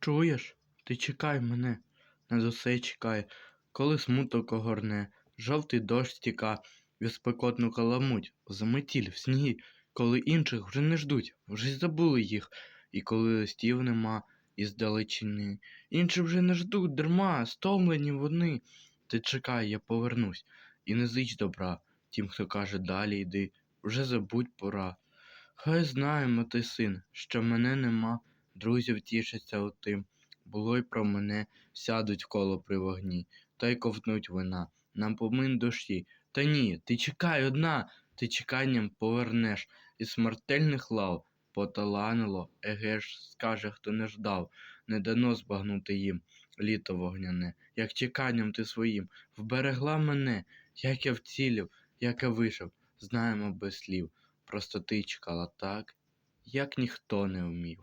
Чуєш? Ти чекай мене, над усе чекай, коли смуток огорне, жовтий дощ стіка, від спекотну каламуть, заметіль в сніги, коли інших вже не ждуть, вже забули їх, і коли листів нема із далечини. Інші вже не ждуть дарма, стомлені вони. Ти чекай, я повернусь, і не зич добра, тим, хто каже далі йди, вже забудь пора. Хай знає мати син, що мене нема, друзів тішаться отим. Було й про мене, сядуть коло при вогні, та й ковтнуть вина, нам помин душі. Та ні, ти чекай одна, ти чеканням повернеш, із смертельних лав поталанило, еге ж, скаже, хто не ждав, не дано збагнути їм літо вогняне, як чеканням ти своїм. Вберегла мене, як я вцілів, як я вийшов, знаємо без слів. Просто ти чекала так, як ніхто не вмів.